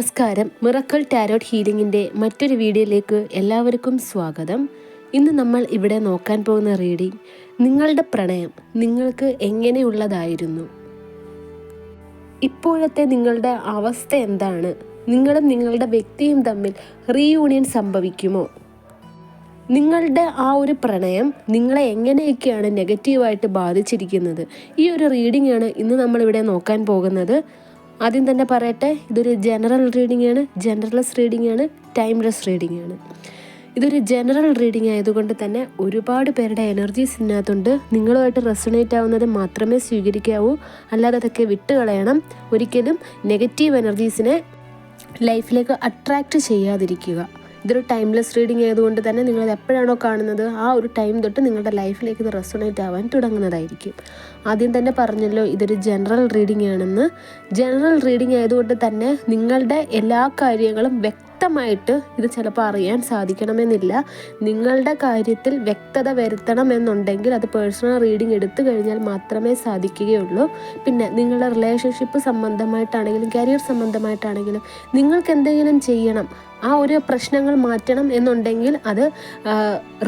നമസ്കാരം. Miracle tarot ഹീലിംഗിന്റെ മറ്റൊരു വീഡിയോയിലേക്ക് എല്ലാവർക്കും സ്വാഗതം. ഇന്ന് നമ്മൾ ഇവിടെ നോക്കാൻ പോകുന്ന റീഡിംഗ് നിങ്ങളുടെ പ്രണയം നിങ്ങൾക്ക് എങ്ങനെയുള്ളതായിരുന്നു? ഇപ്പോഴത്തെ നിങ്ങളുടെ അവസ്ഥ എന്താണ്? നിങ്ങളും നിങ്ങളുടെ വ്യക്തിയും തമ്മിൽ റീയൂണിയൻ സംഭവിക്കുമോ? നിങ്ങളുടെ ആ ഒരു പ്രണയം നിങ്ങളെ എങ്ങനെയൊക്കെയാണ് നെഗറ്റീവായിട്ട് ബാധിച്ചിരിക്കുന്നത്? ഈ ഒരു റീഡിംഗ് ആണ് ഇന്ന് നമ്മളിവിടെ നോക്കാൻ പോകുന്നത്. ആദ്യം തന്നെ പറയട്ടെ ഇതൊരു ജനറൽ റീഡിംഗ് ആണ് ജനറൽസ് റീഡിംഗ് ആണ് ടൈംലെസ് റീഡിംഗ് ആണ്. ഇതൊരു ജനറൽ റീഡിംഗ് ആയതുകൊണ്ട് തന്നെ ഒരുപാട് പേരുടെ എനർജീസ് ഇതിനകത്തുണ്ട്. നിങ്ങളുമായിട്ട് റെസണേറ്റ് ആവുന്നത് മാത്രമേ സ്വീകരിക്കാവൂ. അല്ലാതെ അതൊക്കെ വിട്ടുകളയണം. ഒരിക്കലും നെഗറ്റീവ് എനർജീസിനെ ലൈഫിലേക്ക് അട്രാക്റ്റ് ചെയ്യാതിരിക്കുക. ഇതൊരു ടൈംലെസ് റീഡിംഗ് ആയതുകൊണ്ട് തന്നെ നിങ്ങൾ എപ്പോഴാണോ കാണുന്നത് ആ ഒരു ടൈം തൊട്ട് നിങ്ങളുടെ ലൈഫിലേക്ക് ഇത് റെസൊണേറ്റ് ആവാൻ തുടങ്ങുന്നതായിരിക്കും. ആദ്യം തന്നെ പറഞ്ഞല്ലോ ഇതൊരു ജനറൽ റീഡിംഗ് ആണെന്ന്. ജനറൽ റീഡിംഗ് ആയതുകൊണ്ട് തന്നെ നിങ്ങളുടെ എല്ലാ കാര്യങ്ങളും വ്യക്തമായിട്ട് ഇത് ചിലപ്പോൾ അറിയാൻ സാധിക്കണമെന്നില്ല. നിങ്ങളുടെ കാര്യത്തിൽ വ്യക്തത വരുത്തണമെന്നുണ്ടെങ്കിൽ അത് പേഴ്സണൽ റീഡിംഗ് എടുത്തു കഴിഞ്ഞാൽ മാത്രമേ സാധിക്കുകയുള്ളൂ. പിന്നെ നിങ്ങളുടെ റിലേഷൻഷിപ്പ് സംബന്ധമായിട്ടാണെങ്കിലും കരിയർ സംബന്ധമായിട്ടാണെങ്കിലും നിങ്ങൾക്ക് എന്തെങ്കിലും ചെയ്യണം ആ ഒരു പ്രശ്നങ്ങൾ മാറ്റണം എന്നുണ്ടെങ്കിൽ അത്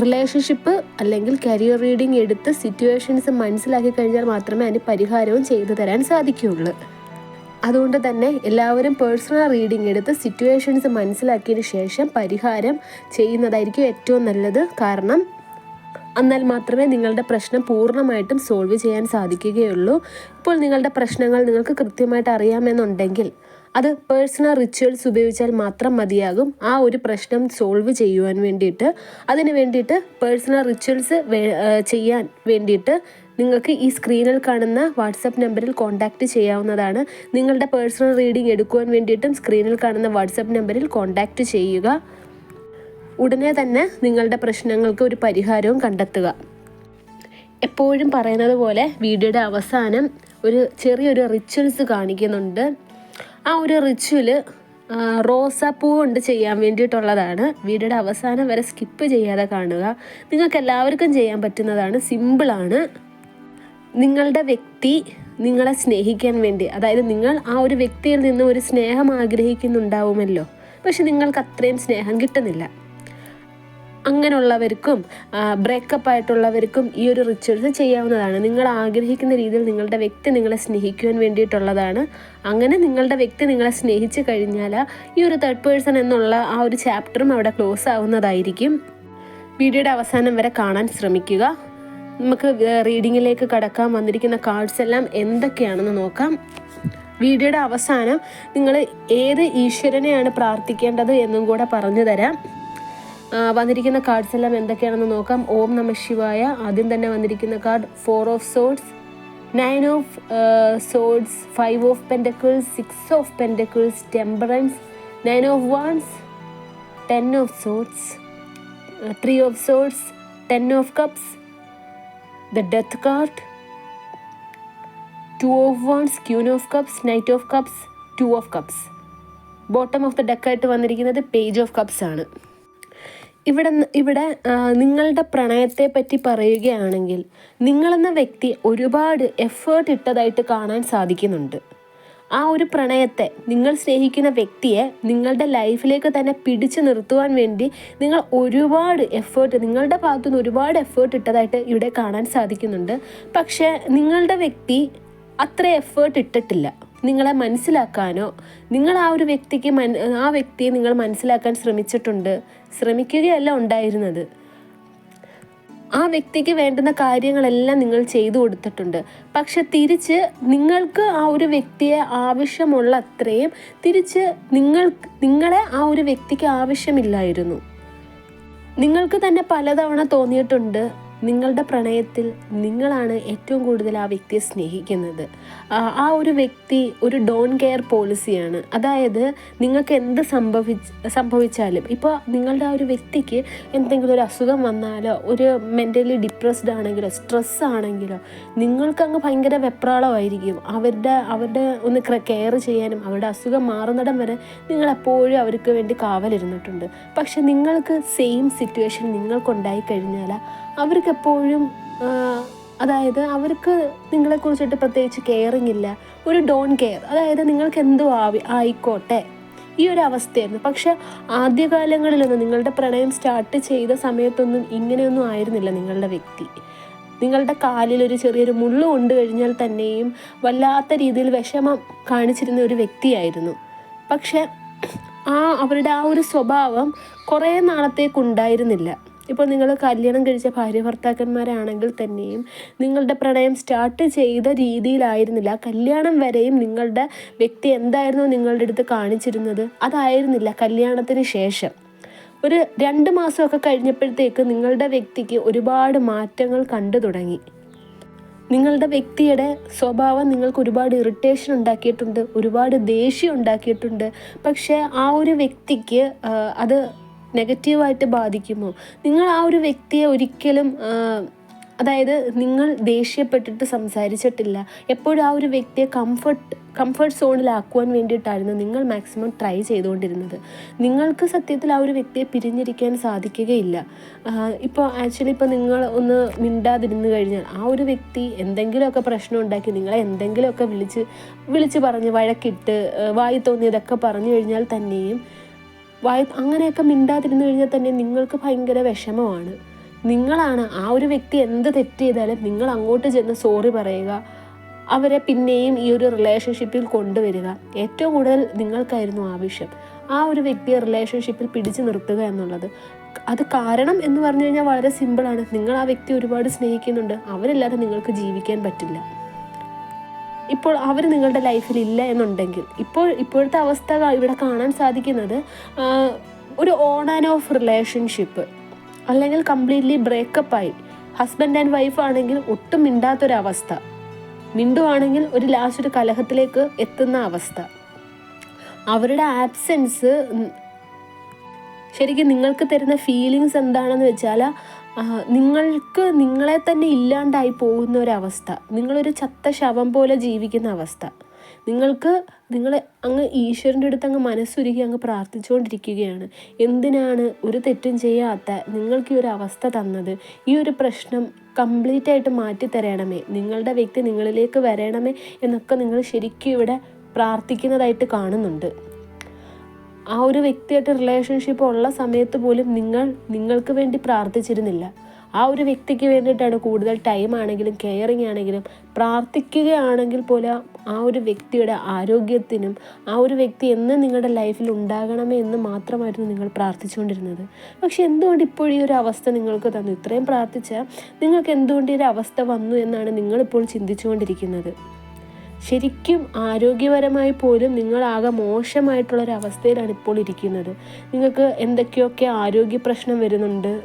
റിലേഷൻഷിപ്പ് അല്ലെങ്കിൽ കരിയർ റീഡിംഗ് എടുത്ത് സിറ്റുവേഷൻസ് മനസ്സിലാക്കി കഴിഞ്ഞാൽ മാത്രമേ അതിന് പരിഹാരവും ചെയ്തു തരാൻ സാധിക്കുകയുള്ളൂ. അതുകൊണ്ട് തന്നെ എല്ലാവരും പേഴ്സണൽ റീഡിംഗ് എടുത്ത് സിറ്റുവേഷൻസ് മനസ്സിലാക്കിയതിന് ശേഷം പരിഹാരം ചെയ്യുന്നതായിരിക്കും ഏറ്റവും നല്ലത്. കാരണം എന്നാൽ മാത്രമേ നിങ്ങളുടെ പ്രശ്നം പൂർണമായിട്ടും സോൾവ് ചെയ്യാൻ സാധിക്കുകയുള്ളൂ. ഇപ്പോൾ നിങ്ങളുടെ പ്രശ്നങ്ങൾ നിങ്ങൾക്ക് കൃത്യമായിട്ട് അറിയാമെന്നുണ്ടെങ്കിൽ അത് പേഴ്സണൽ റിച്വൽസ് ഉപയോഗിച്ചാൽ മാത്രം മതിയാകും. ആ ഒരു പ്രശ്നം സോൾവ് ചെയ്യുവാൻ വേണ്ടിയിട്ട്. അതിന് വേണ്ടിയിട്ട് പേഴ്സണൽ റിച്വൽസ് ചെയ്യാൻ വേണ്ടിയിട്ട് നിങ്ങൾക്ക് ഈ സ്ക്രീനിൽ കാണുന്ന വാട്സപ്പ് നമ്പറിൽ കോൺടാക്റ്റ് ചെയ്യാവുന്നതാണ്. നിങ്ങളുടെ പേഴ്സണൽ റീഡിംഗ് എടുക്കുവാൻ വേണ്ടിയിട്ടും സ്ക്രീനിൽ കാണുന്ന വാട്സപ്പ് നമ്പറിൽ കോൺടാക്റ്റ് ചെയ്യുക. ഉടനെ തന്നെ നിങ്ങളുടെ പ്രശ്നങ്ങൾക്ക് ഒരു പരിഹാരവും കണ്ടെത്തുക. എപ്പോഴും പറയുന്നത് പോലെ വീഡിയോയുടെ അവസാനം ഒരു ചെറിയൊരു റിച്വൽസ് കാണിക്കുന്നുണ്ട്. ആ ഒരു റിച്വൽ റോസാപ്പൂ കൊണ്ട് ചെയ്യാൻ വേണ്ടിയിട്ടുള്ളതാണ്. വീഡിയോയുടെ അവസാനം വരെ സ്കിപ്പ് ചെയ്യാതെ കാണുക. നിങ്ങൾക്ക് എല്ലാവർക്കും ചെയ്യാൻ പറ്റുന്നതാണ്. സിമ്പിളാണ് നിങ്ങളുടെ വ്യക്തി നിങ്ങളെ സ്നേഹിക്കാൻ വേണ്ടി അതായത് നിങ്ങൾ ആ ഒരു വ്യക്തിയിൽ നിന്ന് ഒരു സ്നേഹം ആഗ്രഹിക്കുന്നുണ്ടാവുമല്ലോ. പക്ഷെ നിങ്ങൾക്ക് അത്രയും സ്നേഹം കിട്ടുന്നില്ല. അങ്ങനെയുള്ളവർക്കും ബ്രേക്കപ്പ് ആയിട്ടുള്ളവർക്കും ഈ ഒരു റിച്വൽസ് ചെയ്യാവുന്നതാണ്. നിങ്ങൾ ആഗ്രഹിക്കുന്ന രീതിയിൽ നിങ്ങളുടെ വ്യക്തി നിങ്ങളെ സ്നേഹിക്കുവാൻ വേണ്ടിയിട്ടുള്ളതാണ്. അങ്ങനെ നിങ്ങളുടെ വ്യക്തി നിങ്ങളെ സ്നേഹിച്ചു കഴിഞ്ഞാൽ ഈ ഒരു തേർഡ് പേഴ്സൺ എന്നുള്ള ആ ഒരു ചാപ്റ്ററും അവിടെ ക്ലോസ് ആവുന്നതായിരിക്കും. വീഡിയോയുടെ അവസാനം വരെ കാണാൻ ശ്രമിക്കുക. നമുക്ക് റീഡിങ്ങിലേക്ക് കടക്കാൻ വന്നിരിക്കുന്ന കാർഡ്സ് എല്ലാം എന്തൊക്കെയാണെന്ന് നോക്കാം. വീഡിയോയുടെ അവസാനം നിങ്ങൾ ഏത് ഈശ്വരനെയാണ് പ്രാർത്ഥിക്കേണ്ടത് എന്നും കൂടെ പറഞ്ഞു തരാം. വന്നിരിക്കുന്ന കാർഡ്സ് എല്ലാം എന്തൊക്കെയാണെന്ന് നോക്കാം. ഓം നമ ശിവായ. ആദ്യം തന്നെ വന്നിരിക്കുന്ന card four of swords nine of swords five of pentacles six of pentacles temperance nine of wands ten of swords three of swords ten of cups the death card two of wands queen of cups knight of cups two of cups bottom of the ഡെക്കായിട്ട് വന്നിരിക്കുന്നത് page of cups ആണ്. ഇവിടെ ഇവിടെ നിങ്ങളുടെ പ്രണയത്തെ പറ്റി പറയുകയാണെങ്കിൽ നിങ്ങളെന്ന വ്യക്തി ഒരുപാട് എഫേർട്ട് ഇട്ടതായിട്ട് കാണാൻ സാധിക്കുന്നുണ്ട്. ആ ഒരു പ്രണയത്തെ നിങ്ങൾ സ്നേഹിക്കുന്ന വ്യക്തിയെ നിങ്ങളുടെ ലൈഫിലേക്ക് തന്നെ പിടിച്ചു നിർത്തുവാൻ വേണ്ടി നിങ്ങൾ ഒരുപാട് എഫേർട്ട് നിങ്ങളുടെ ഭാഗത്തുനിന്ന് ഒരുപാട് എഫേർട്ട് ഇട്ടതായിട്ട് ഇവിടെ കാണാൻ സാധിക്കുന്നുണ്ട്. പക്ഷേ നിങ്ങളുടെ വ്യക്തി അത്ര എഫേർട്ട് ഇട്ടിട്ടില്ല. നിങ്ങളെ മനസ്സിലാക്കാനോ നിങ്ങൾ ആ ഒരു വ്യക്തിക്ക് ആ വ്യക്തിയെ നിങ്ങൾ മനസ്സിലാക്കാൻ ശ്രമിച്ചിട്ടുണ്ട്. ശ്രമിക്കുകയല്ല ഉണ്ടായിരുന്നത്. ആ വ്യക്തിക്ക് വേണ്ടുന്ന കാര്യങ്ങളെല്ലാം നിങ്ങൾ ചെയ്തു കൊടുത്തിട്ടുണ്ട്. പക്ഷെ തിരിച്ച് നിങ്ങൾക്ക് ആ ഒരു വ്യക്തിയെ ആവശ്യമുള്ള അത്രയും തിരിച്ച് നിങ്ങൾ നിങ്ങളെ ആ ഒരു വ്യക്തിക്ക് ആവശ്യമില്ലായിരുന്നു. നിങ്ങൾക്ക് തന്നെ പലതവണ തോന്നിയിട്ടുണ്ട്. നിങ്ങളുടെ പ്രണയത്തിൽ നിങ്ങളാണ് ഏറ്റവും കൂടുതൽ ആ വ്യക്തിയെ സ്നേഹിക്കുന്നത്. ആ ഒരു വ്യക്തി ഒരു ഡോൺ കെയർ പോളിസിയാണ്. അതായത് നിങ്ങൾക്ക് എന്ത് സംഭവിച്ച് സംഭവിച്ചാലും ഇപ്പോൾ നിങ്ങളുടെ ആ ഒരു വ്യക്തിക്ക് എന്തെങ്കിലും ഒരു അസുഖം വന്നാലോ ഒരു മെന്റലി ഡിപ്രസ്ഡ് ആണെങ്കിലോ സ്ട്രെസ് ആണെങ്കിലോ നിങ്ങൾക്കങ്ങ് ഭയങ്കര വെപ്രാളമായിരിക്കും. അവരുടെ അവരുടെ ഒന്ന് കെയർ ചെയ്യാനും അവരുടെ അസുഖം മാറുന്നിടം വരെ നിങ്ങളെപ്പോഴും അവർക്ക് വേണ്ടി കാവലിരുന്നിട്ടുണ്ട്. പക്ഷെ നിങ്ങൾക്ക് സെയിം സിറ്റുവേഷൻ നിങ്ങൾക്കുണ്ടായി കഴിഞ്ഞാൽ അവർക്ക് എപ്പോഴും അതായത് അവർക്ക് നിങ്ങളെക്കുറിച്ചിട്ട് പ്രത്യേകിച്ച് കെയറിങ് ഇല്ല. ഒരു ഡോൺ കെയർ അതായത് നിങ്ങൾക്ക് എന്തോ ആവി ആയിക്കോട്ടെ. ഈ ഒരു അവസ്ഥയായിരുന്നു. പക്ഷെ ആദ്യകാലങ്ങളിലൊന്നും നിങ്ങളുടെ പ്രണയം സ്റ്റാർട്ട് ചെയ്ത സമയത്തൊന്നും ഇങ്ങനെയൊന്നും ആയിരുന്നില്ല നിങ്ങളുടെ വ്യക്തി. നിങ്ങളുടെ കാലിൽ ഒരു ചെറിയൊരു മുള്ളു കൊണ്ടു കഴിഞ്ഞാൽ തന്നെയും വല്ലാത്ത രീതിയിൽ വിഷമം കാണിച്ചിരുന്ന ഒരു വ്യക്തിയായിരുന്നു. പക്ഷെ ആ അവരുടെ ആ ഒരു സ്വഭാവം കുറേ നാളത്തേക്കുണ്ടായിരുന്നില്ല ഇപ്പോൾ നിങ്ങൾ കല്യാണം കഴിച്ച ഭാര്യ ഭർത്താക്കന്മാരാണെങ്കിൽ തന്നെയും നിങ്ങളുടെ പ്രണയം സ്റ്റാർട്ട് ചെയ്ത രീതിയിലായിരുന്നില്ല. കല്യാണം വരെയും നിങ്ങളുടെ വ്യക്തി എന്തായിരുന്നു നിങ്ങളുടെ അടുത്ത് കാണിച്ചിരുന്നത്? അതായിരുന്നില്ല കല്യാണത്തിന് ശേഷം. ഒരു രണ്ട് മാസമൊക്കെ കഴിഞ്ഞപ്പോഴത്തേക്ക് നിങ്ങളുടെ വ്യക്തിക്ക് ഒരുപാട് മാറ്റങ്ങൾ കണ്ടു തുടങ്ങി. നിങ്ങളുടെ വ്യക്തിയുടെ സ്വഭാവം നിങ്ങൾക്ക് ഒരുപാട് ഇറിറ്റേഷൻ ഉണ്ടാക്കിയിട്ടുണ്ട് ഒരുപാട് ദേഷ്യം ഉണ്ടാക്കിയിട്ടുണ്ട്. പക്ഷേ ആ ഒരു വ്യക്തിക്ക് അത് നെഗറ്റീവായിട്ട് ബാധിക്കുമോ? നിങ്ങൾ ആ ഒരു വ്യക്തിയെ ഒരിക്കലും അതായത് നിങ്ങൾ ദേഷ്യപ്പെട്ടിട്ട് സംസാരിച്ചിട്ടില്ല. എപ്പോഴും ആ ഒരു വ്യക്തിയെ കംഫർട്ട് കംഫർട്ട് സോണിലാക്കുവാൻ വേണ്ടിയിട്ടായിരുന്നു നിങ്ങൾ മാക്സിമം ട്രൈ ചെയ്തുകൊണ്ടിരുന്നത്. നിങ്ങൾക്ക് സത്യത്തിൽ ആ ഒരു വ്യക്തിയെ പിരിഞ്ഞിരിക്കാൻ സാധിക്കുകയില്ല. ഇപ്പോൾ ആക്ച്വലി ഇപ്പോൾ നിങ്ങൾ ഒന്ന് മിണ്ടാതിരുന്നു കഴിഞ്ഞാൽ ആ ഒരു വ്യക്തി എന്തെങ്കിലുമൊക്കെ പ്രശ്നം ഉണ്ടാക്കി നിങ്ങളെ എന്തെങ്കിലുമൊക്കെ വിളിച്ച് വിളിച്ച് പറഞ്ഞ് വഴക്കിട്ട് വായി തോന്നിയതൊക്കെ പറഞ്ഞു കഴിഞ്ഞാൽ തന്നെയും വായി അങ്ങനെയൊക്കെ മിണ്ടാതിരുന്നു കഴിഞ്ഞാൽ തന്നെ നിങ്ങൾക്ക് ഭയങ്കര വിഷമമാണ്. നിങ്ങളാണ് ആ ഒരു വ്യക്തി എന്ത് തെറ്റ് ചെയ്താലും നിങ്ങൾ അങ്ങോട്ട് ചെന്ന് സോറി പറയുക അവരെ പിന്നെയും ഈ ഒരു റിലേഷൻഷിപ്പിൽ കൊണ്ടുവരിക. ഏറ്റവും കൂടുതൽ നിങ്ങൾക്കായിരുന്നു ആവശ്യം ആ ഒരു വ്യക്തിയെ റിലേഷൻഷിപ്പിൽ പിടിച്ചു നിർത്തുക എന്നുള്ളത്. അത് കാരണം എന്ന് പറഞ്ഞു കഴിഞ്ഞാൽ വളരെ സിമ്പിളാണ് നിങ്ങൾ ആ വ്യക്തി ഒരുപാട് സ്നേഹിക്കുന്നുണ്ട്. അവരില്ലാതെ നിങ്ങൾക്ക് ജീവിക്കാൻ പറ്റില്ല. ഇപ്പോൾ അവർ നിങ്ങളുടെ ലൈഫിൽ ഇല്ല എന്നുണ്ടെങ്കിൽ ഇപ്പോൾ ഇപ്പോഴത്തെ അവസ്ഥ ഇവിടെ കാണാൻ സാധിക്കുന്നത് ഒരു ഓൺ ആൻഡ് ഓഫ് റിലേഷൻഷിപ്പ് അല്ലെങ്കിൽ കംപ്ലീറ്റ്ലി ബ്രേക്കപ്പായി ഹസ്ബൻഡ് ആൻഡ് വൈഫ് ആണെങ്കിൽ ഒട്ടും മിണ്ടാത്തൊരവസ്ഥ. മിണ്ടുവാണെങ്കിൽ ഒരു ലാസ്റ്റ് ഒരു കലഹത്തിലേക്ക് എത്തുന്ന അവസ്ഥ. അവരുടെ ആബ്സെൻസ് ശരിക്കും നിങ്ങൾക്ക് തരുന്ന ഫീലിങ്സ് എന്താണെന്ന് വെച്ചാൽ നിങ്ങൾക്ക് നിങ്ങളെ തന്നെ ഇല്ലാണ്ടായി പോകുന്ന ഒരവസ്ഥ. നിങ്ങളൊരു ചത്ത ശവം പോലെ ജീവിക്കുന്ന അവസ്ഥ. നിങ്ങൾക്ക് നിങ്ങൾ അങ്ങ് ഈശ്വരന്റെ അടുത്ത് അങ്ങ് മനസ്സുരുകി അങ്ങ് പ്രാർത്ഥിച്ചുകൊണ്ടിരിക്കുകയാണ്. എന്തിനാണ് ഒരു തെറ്റും ചെയ്യാത്ത നിങ്ങൾക്ക് ഈ ഒരു അവസ്ഥ തന്നത്? ഈ ഒരു പ്രശ്നം കംപ്ലീറ്റ് ആയിട്ട് മാറ്റി തരണമേ. നിങ്ങളുടെ വ്യക്തി നിങ്ങളിലേക്ക് വരണമേ എന്നൊക്കെ നിങ്ങൾ ശരിക്കും ഇവിടെ പ്രാർത്ഥിക്കുന്നതായിട്ട് കാണുന്നുണ്ട്. ആ ഒരു വ്യക്തിയായിട്ട് റിലേഷൻഷിപ്പ് ഉള്ള സമയത്ത് പോലും നിങ്ങൾ നിങ്ങൾക്ക് വേണ്ടി പ്രാർത്ഥിച്ചിരുന്നില്ല. ആ ഒരു വ്യക്തിക്ക് വേണ്ടിയിട്ടാണ് കൂടുതൽ ടൈം ആണെങ്കിലും കെയറിങ് ആണെങ്കിലും പ്രാർത്ഥിക്കുകയാണെങ്കിൽ പോലും ആ ഒരു വ്യക്തിയുടെ ആരോഗ്യത്തിനും ആ ഒരു വ്യക്തി എന്ന് നിങ്ങളുടെ ലൈഫിൽ ഉണ്ടാകണമേ എന്ന് മാത്രമായിരുന്നു നിങ്ങൾ പ്രാർത്ഥിച്ചുകൊണ്ടിരുന്നത്. പക്ഷെ എന്തുകൊണ്ട് ഇപ്പോൾ ഈ ഒരു അവസ്ഥ നിങ്ങൾക്ക് തന്നു? ഇത്രയും പ്രാർത്ഥിച്ചാൽ നിങ്ങൾക്ക് എന്തുകൊണ്ട് ഈ ഒരു അവസ്ഥ വന്നു എന്നാണ് നിങ്ങളിപ്പോൾ ചിന്തിച്ചുകൊണ്ടിരിക്കുന്നത്. ശരിക്കും ആരോഗ്യപരമായി പോലും നിങ്ങളാകെ മോശമായിട്ടുള്ളൊരവസ്ഥയിലാണ് ഇപ്പോൾ ഇരിക്കുന്നത്. നിങ്ങൾക്ക് എന്തൊക്കെയൊക്കെ ആരോഗ്യ പ്രശ്നം വരുന്നുണ്ട്?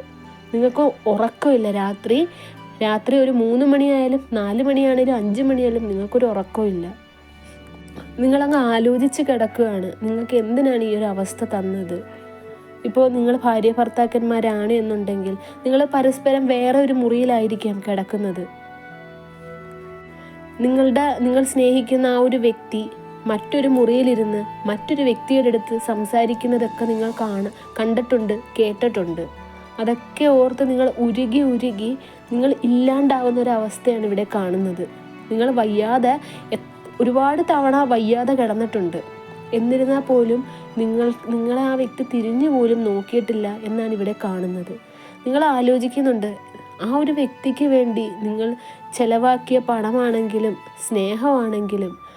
നിങ്ങൾക്ക് ഉറക്കമില്ല. രാത്രി രാത്രി ഒരു മൂന്ന് മണിയായാലും നാല് മണിയാണെങ്കിലും അഞ്ച് മണിയായാലും നിങ്ങൾക്കൊരു ഉറക്കമില്ല നിങ്ങളങ്ങ് ആലോചിച്ച് കിടക്കുകയാണ്. നിങ്ങൾക്ക് എന്തിനാണ് ഈ ഒരു അവസ്ഥ തന്നത്? ഇപ്പോൾ നിങ്ങൾ ഭാര്യ ഭർത്താക്കന്മാരാണ് എന്നുണ്ടെങ്കിൽ നിങ്ങൾ പരസ്പരം വേറെ ഒരു മുറിയിലായിരിക്കാം കിടക്കുന്നത്. നിങ്ങളുടെ നിങ്ങൾ സ്നേഹിക്കുന്ന ആ ഒരു വ്യക്തി മറ്റൊരു മുറിയിലിരുന്ന് മറ്റൊരു വ്യക്തിയുടെ അടുത്ത് സംസാരിക്കുന്നതൊക്കെ നിങ്ങൾ കാണ കണ്ടിട്ടുണ്ട് കേട്ടിട്ടുണ്ട്. അതൊക്കെ ഓർത്ത് നിങ്ങൾ ഉരുകി ഉരുകി നിങ്ങൾ ഇല്ലാണ്ടാവുന്ന ഒരു അവസ്ഥയാണ് ഇവിടെ കാണുന്നത്. നിങ്ങൾ വയ്യാതെ ഒരുപാട് തവണ വയ്യാതെ കിടന്നിട്ടുണ്ട്. എന്നിരുന്നാൽ പോലും നിങ്ങൾ നിങ്ങളെ ആ വ്യക്തി തിരിഞ്ഞു പോലും നോക്കിയിട്ടില്ല എന്നാണ് ഇവിടെ കാണുന്നത്. നിങ്ങൾ ആലോചിക്കുന്നുണ്ട് ആ ഒരു വ്യക്തിക്ക് വേണ്ടി നിങ്ങൾ ചിലവാക്കിയ പണമാണെങ്കിലും സ്നേഹമാണെങ്കിലും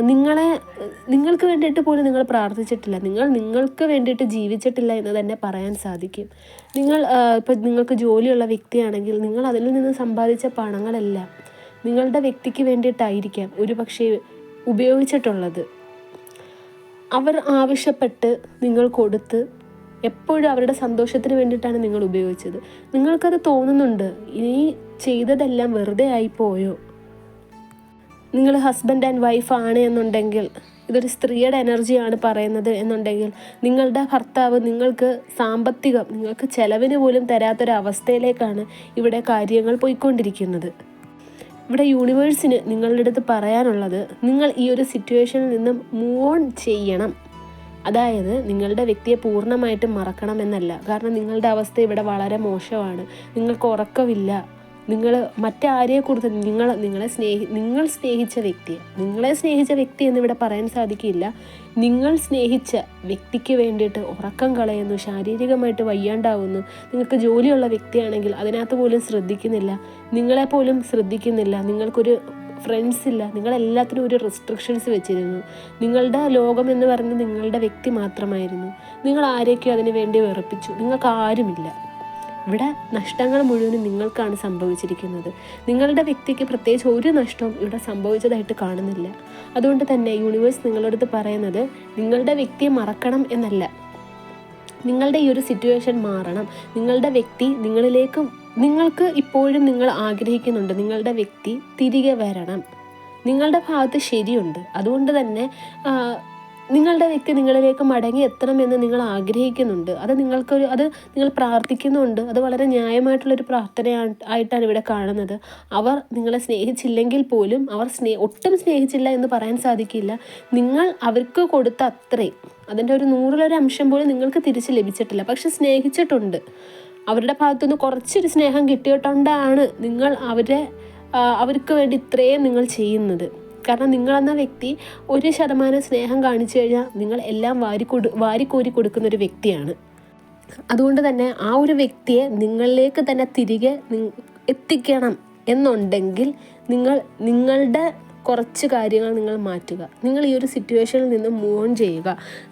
നിങ്ങളെ നിങ്ങൾക്ക് വേണ്ടിയിട്ട് പോലും നിങ്ങൾ പ്രാർത്ഥിച്ചിട്ടില്ല. നിങ്ങൾ നിങ്ങൾക്ക് വേണ്ടിയിട്ട് ജീവിച്ചിട്ടില്ല എന്ന് തന്നെ പറയാൻ സാധിക്കും. നിങ്ങൾ ഇപ്പം നിങ്ങൾക്ക് ജോലിയുള്ള വ്യക്തിയാണെങ്കിൽ നിങ്ങൾ അതിൽ നിന്ന് സമ്പാദിച്ച പണങ്ങളെല്ലാം നിങ്ങളുടെ വ്യക്തിക്ക് വേണ്ടിയിട്ടായിരിക്കാം ഒരു പക്ഷേ ഉപയോഗിച്ചിട്ടുള്ളത്. അവർ ആവശ്യപ്പെട്ട് നിങ്ങൾ കൊടുത്ത് എപ്പോഴും അവരുടെ സന്തോഷത്തിന് വേണ്ടിയിട്ടാണ് നിങ്ങൾ ഉപയോഗിച്ചത്. നിങ്ങൾക്കത് തോന്നുന്നുണ്ട്. ഇനി ചെയ്തതെല്ലാം വെറുതെ പോയോ നിങ്ങൾ ഹസ്ബൻഡ് ആൻഡ് വൈഫ് ആണ് എന്നുണ്ടെങ്കിൽ ഇതൊരു സ്ത്രീയുടെ എനർജിയാണ് പറയുന്നത് എന്നുണ്ടെങ്കിൽ നിങ്ങളുടെ ഭർത്താവ് നിങ്ങൾക്ക് സാമ്പത്തികം നിങ്ങൾക്ക് ചെലവിന് പോലും തരാത്തൊരവസ്ഥയിലേക്കാണ് ഇവിടെ കാര്യങ്ങൾ പോയിക്കൊണ്ടിരിക്കുന്നത്. ഇവിടെ യൂണിവേഴ്സിന് നിങ്ങളുടെ അടുത്ത് പറയാനുള്ളത് നിങ്ങൾ ഈ ഒരു സിറ്റുവേഷനിൽ നിന്നും മൂവ് ഓൺ ചെയ്യണം. അതായത് നിങ്ങളുടെ വ്യക്തിയെ പൂർണമായിട്ടും മറക്കണം എന്നല്ല കാരണം നിങ്ങളുടെ അവസ്ഥ ഇവിടെ വളരെ മോശമാണ്. നിങ്ങൾക്ക് ഉറക്കമില്ല. നിങ്ങൾ മറ്റാരെക്കുറിച്ച് നിങ്ങൾ നിങ്ങളെ സ്നേഹി നിങ്ങൾ സ്നേഹിച്ച വ്യക്തിയെ നിങ്ങളെ സ്നേഹിച്ച വ്യക്തി എന്നിവിടെ പറയാൻ സാധിക്കില്ല. നിങ്ങൾ സ്നേഹിച്ച വ്യക്തിക്ക് വേണ്ടിയിട്ട് ഉറക്കം കളയുന്നു ശാരീരികമായിട്ട് വയ്യാണ്ടാവുന്നു. നിങ്ങൾക്ക് ജോലിയുള്ള വ്യക്തിയാണെങ്കിൽ അതിനകത്ത് പോലും ശ്രദ്ധിക്കുന്നില്ല. നിങ്ങളെ പോലും ശ്രദ്ധിക്കുന്നില്ല. നിങ്ങൾക്കൊരു ഫ്രണ്ട്സ് ഇല്ല. നിങ്ങളെല്ലാത്തിനും ഒരു റെസ്ട്രിക്ഷൻസ് വെച്ചിരുന്നു. നിങ്ങളുടെ ലോകം എന്ന് പറയുന്നത് നിങ്ങളുടെ വ്യക്തി മാത്രമായിരുന്നു. നിങ്ങൾ ആരെയൊക്കെ അതിനു വേണ്ടി വെറുപ്പിച്ചു. നിങ്ങൾക്ക് ആരുമില്ല. ഇവിടെ നഷ്ടങ്ങൾ മുഴുവനും നിങ്ങൾക്കാണ് സംഭവിച്ചിരിക്കുന്നത്. നിങ്ങളുടെ വ്യക്തിക്ക് പ്രത്യേകിച്ച് ഒരു നഷ്ടവും ഇവിടെ സംഭവിച്ചതായിട്ട് കാണുന്നില്ല. അതുകൊണ്ട് തന്നെ യൂണിവേഴ്സ് നിങ്ങളടുത്ത് പറയുന്നത് നിങ്ങളുടെ വ്യക്തിയെ മറക്കണം എന്നല്ല. നിങ്ങളുടെ ഈ ഒരു സിറ്റുവേഷൻ മാറണം. നിങ്ങളുടെ വ്യക്തി നിങ്ങളിലേക്ക് നിങ്ങൾക്ക് ഇപ്പോഴും നിങ്ങൾ ആഗ്രഹിക്കുന്നുണ്ട് നിങ്ങളുടെ വ്യക്തി തിരികെ വരണം. നിങ്ങളുടെ ഭാഗത്ത് ശരിയുണ്ട്. അതുകൊണ്ട് തന്നെ നിങ്ങളുടെ വ്യക്തി നിങ്ങളിലേക്ക് മടങ്ങി എത്തണമെന്ന് നിങ്ങൾ ആഗ്രഹിക്കുന്നുണ്ട്. അത് നിങ്ങൾക്കൊരു അത് നിങ്ങൾ പ്രാർത്ഥിക്കുന്നുണ്ട്. അത് വളരെ ന്യായമായിട്ടുള്ളൊരു പ്രാർത്ഥന ആയിട്ടാണ് ഇവിടെ കാണുന്നത്. അവർ നിങ്ങളെ സ്നേഹിച്ചില്ലെങ്കിൽ പോലും അവർ സ്നേ ഒട്ടും സ്നേഹിച്ചില്ല എന്ന് പറയാൻ സാധിക്കില്ല. നിങ്ങൾ അവർക്ക് കൊടുത്ത അത്രയും അതിന്റെ ഒരു നൂറിലൊരു അംശം പോലും നിങ്ങൾക്ക് തിരിച്ച് ലഭിച്ചിട്ടില്ല. പക്ഷെ സ്നേഹിച്ചിട്ടുണ്ട്. അവരുടെ ഭാഗത്തുനിന്ന് കുറച്ചൊരു സ്നേഹം കിട്ടിയിട്ടുണ്ടാണ് നിങ്ങൾ അവരെ അവർക്ക് വേണ്ടി ഇത്രയും നിങ്ങൾ ചെയ്യുന്നത്. കാരണം നിങ്ങളെന്ന വ്യക്തി ഒരു ശതമാനം സ്നേഹം കാണിച്ചു കഴിഞ്ഞാൽ നിങ്ങൾ എല്ലാം വാരിക്കൊടു വാരിക്കോരി കൊടുക്കുന്ന ഒരു വ്യക്തിയാണ്. അതുകൊണ്ട് തന്നെ ആ ഒരു വ്യക്തിയെ നിങ്ങളിലേക്ക് തന്നെ തിരികെ എത്തിക്കണം എന്നുണ്ടെങ്കിൽ നിങ്ങൾ നിങ്ങളുടെ കുറച്ച് കാര്യങ്ങൾ നിങ്ങൾ മാറ്റുക. നിങ്ങൾ ഈ ഒരു സിറ്റുവേഷനിൽ നിന്ന് മൂവ് ഓൺ ചെയ്യുക.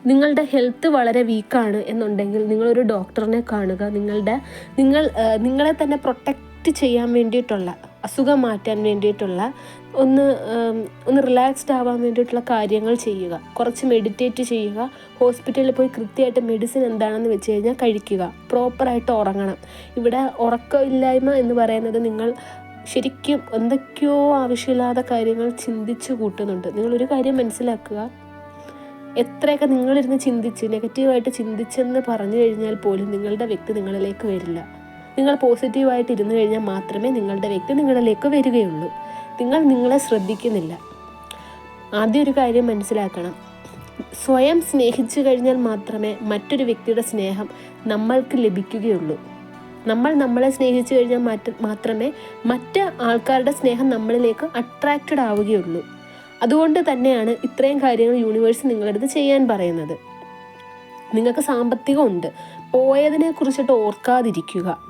നിങ്ങളുടെ ഹെൽത്ത് വളരെ വീക്കാണ് എന്നുണ്ടെങ്കിൽ നിങ്ങളൊരു ഡോക്ടറിനെ കാണുക. നിങ്ങളുടെ നിങ്ങൾ നിങ്ങളെ തന്നെ പ്രൊട്ടക്റ്റ് ചെയ്യാൻ വേണ്ടിയിട്ടുള്ള അസുഖം മാറ്റാൻ വേണ്ടിയിട്ടുള്ള ഒന്ന് ഒന്ന് റിലാക്സ്ഡ് ആവാൻ വേണ്ടിയിട്ടുള്ള കാര്യങ്ങൾ ചെയ്യുക. കുറച്ച് മെഡിറ്റേറ്റ് ചെയ്യുക. ഹോസ്പിറ്റലിൽ പോയി കൃത്യമായിട്ട് മെഡിസിൻ എന്താണെന്ന് വെച്ച് കഴിഞ്ഞാൽ കഴിക്കുക. പ്രോപ്പറായിട്ട് ഉറങ്ങണം. ഇവിടെ ഉറക്കമില്ലായ്മ എന്ന് പറയുന്നത് നിങ്ങൾ ശരിക്കും എന്തൊക്കെയോ ആവശ്യമില്ലാത്ത കാര്യങ്ങൾ ചിന്തിച്ചു കൂട്ടുന്നുണ്ട്. നിങ്ങളൊരു കാര്യം മനസ്സിലാക്കുക. എത്രയൊക്കെ നിങ്ങളിരുന്ന് ചിന്തിച്ച് നെഗറ്റീവായിട്ട് ചിന്തിച്ചെന്ന് പറഞ്ഞു കഴിഞ്ഞാൽ പോലും നിങ്ങളുടെ വ്യക്തി നിങ്ങളിലേക്ക് വരില്ല. നിങ്ങൾ പോസിറ്റീവായിട്ട് ഇരുന്ന് കഴിഞ്ഞാൽ മാത്രമേ നിങ്ങളുടെ വ്യക്തി നിങ്ങളിലേക്ക് വരികയുള്ളൂ. നിങ്ങൾ നിങ്ങളെ ശ്രദ്ധിക്കുന്നില്ല. ആദ്യം ഒരു കാര്യം മനസ്സിലാക്കണം. സ്വയം സ്നേഹിച്ചു കഴിഞ്ഞാൽ മാത്രമേ മറ്റൊരു വ്യക്തിയുടെ സ്നേഹം നമ്മൾക്ക് ലഭിക്കുകയുള്ളൂ. നമ്മൾ നമ്മളെ സ്നേഹിച്ചു കഴിഞ്ഞാൽ മാറ്റ മാത്രമേ മറ്റ് ആൾക്കാരുടെ സ്നേഹം നമ്മളിലേക്ക് അട്രാക്റ്റഡ് ആവുകയുള്ളൂ. അതുകൊണ്ട് തന്നെയാണ് ഇത്രയും കാര്യങ്ങൾ യൂണിവേഴ്സ് നിങ്ങളടുത്ത് ചെയ്യാൻ പറയുന്നത്. നിങ്ങൾക്ക് സാമ്പത്തികമുണ്ട്. പോയതിനെ കുറിച്ചിട്ട് ഓർക്കാതിരിക്കുക.